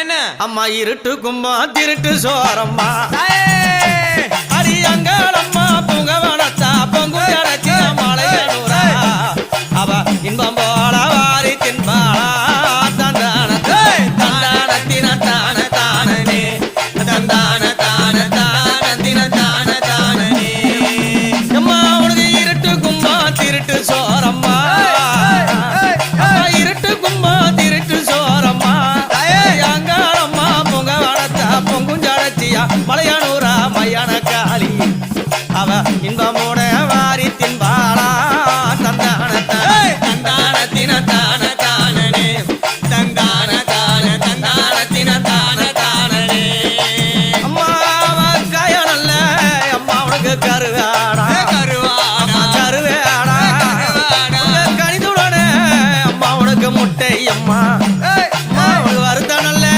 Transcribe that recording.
என்ன? அம்மா இருட்டு கும்பா திருட்டு சோரம்மா. வா இன்பமோட வாரி தின்பாளா சந்தானத்தா சந்தானத்தின தான தானனே சந்தான தான சந்தானத்தின தான தானனே அம்மா காய நல்ல அம்மா உனக்கு கருவாடா.